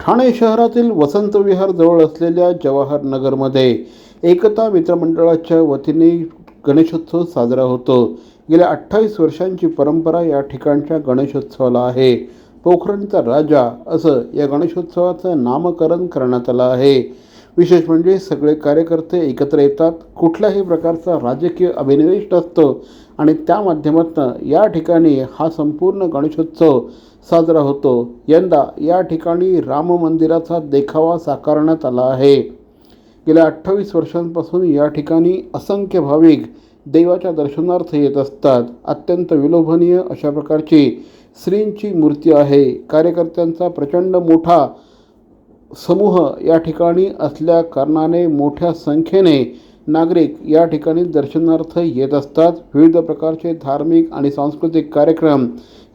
ठाणे शहरातील वसंत विहार जवळ असलेल्या जवाहर नगरमध्ये एकता मित्रमंडळाच्या वतीने गणेशोत्सव साजरा होतो. गेल्या अठ्ठावीस वर्षांची परंपरा या ठिकाणच्या गणेशोत्सवाला आहे. पोखरणचा राजा असं या गणेशोत्सवाचं नामकरण करण्यात आलं आहे. विशेष म्हणजे सगळे कार्यकर्ते एकत्र येतात. कुठल्याही प्रकारचा राजकीय अभिनिवेश असतो आणि त्या माध्यमातून या ठिकाणी हा संपूर्ण गणेशोत्सव साजरा होतो. यंदा या ठिकाणी राम मंदिराचा देखावा साकारण्यात आला आहे. गेल्या अठ्ठावीस वर्षांपासून या ठिकाणी असंख्य भाविक देवाच्या दर्शनार्थ येत असतात. अत्यंत विलोभनीय अशा प्रकारची श्रींची मूर्ती आहे. कार्यकर्त्यांचा प्रचंड मोठा समूह या ठिकाणी असल्या कारणाने मोठ्या संख्येने नागरिक या ठिकाणी दर्शनार्थ येत असतात. विविध प्रकारचे धार्मिक आणि सांस्कृतिक कार्यक्रम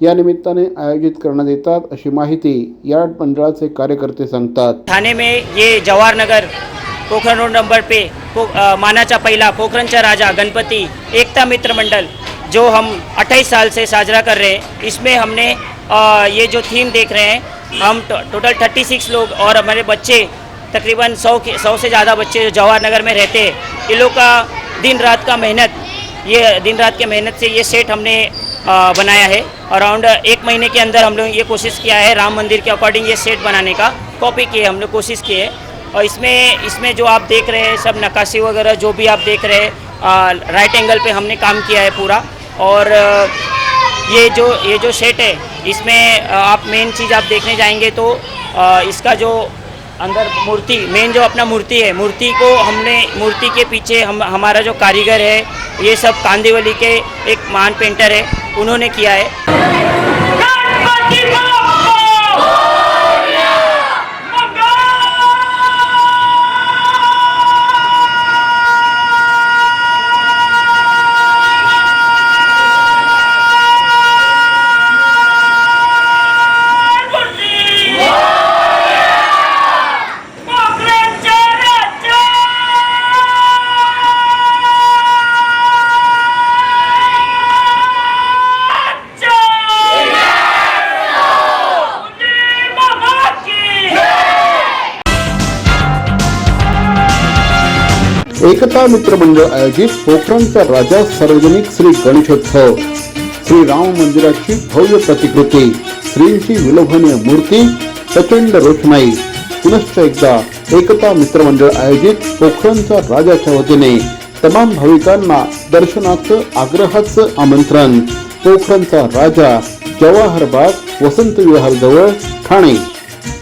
या निमित्ताने आयोजित करण्यात येतात अशी माहिती या मंडळाचे कार्यकर्ते सांगतात. ठाणे में ये जवाहर नगर पोखरण रोड नंबर पे पो, आ, मानाचा पहिला पोखरणचा राजा गणपति एकता मित्र मंडल जो हम 28 साल से साजरा कर रहे हैं। इसमें हमने आ, ये जो थीम देख रहे हैं हम टोटल 36 लोग और हमारे बच्चे तकरीबन 100 के 100 से ज़्यादा बच्चे जो जवाहर नगर में रहते हैं ये लोग का दिन रात का मेहनत ये दिन रात के मेहनत से ये सेट हमने अ, बनाया है। अराउंड एक महीने के अंदर हम लोग ये कोशिश किया है राम मंदिर के अकॉर्डिंग ये सेट बनाने का कॉपी किए है हमने कोशिश की है। और इसमें इसमें जो आप देख रहे हैं सब नक्काशी वगैरह जो भी आप देख रहे हैं राइट एंगल पे हमने काम किया है पूरा। और अ, ये जो ये जो सेट है, इसमें आप मेन चीज़ आप देखने जाएँगे तो इसका जो अंदर मूर्ति मेन जो अपना मूर्ति है, मूर्ति को हमने, मूर्ति के पीछे हम, हमारा जो कारीगर है, ये सब कांदीवली के एक महान पेंटर है, उन्होंने किया है। एकता मित्र मंडळ आयोजित पोखरणचा राजा सार्वजनिक श्री गणेशोत्सव. श्री राम मंदिराची भव्य प्रतिकृती श्रींची विलोभनीय मूर्ती प्रचंड रोषणाई. पुनश्च एकदा एकता मित्र मंडळ आयोजित पोखरणचा राजाच्या वतीने तमाम भाविकांना दर्शनाचं आग्रहाचं आमंत्रण. पोखरणचा राजा जवाहर बाग वसंत विहार जवळ ठाणे.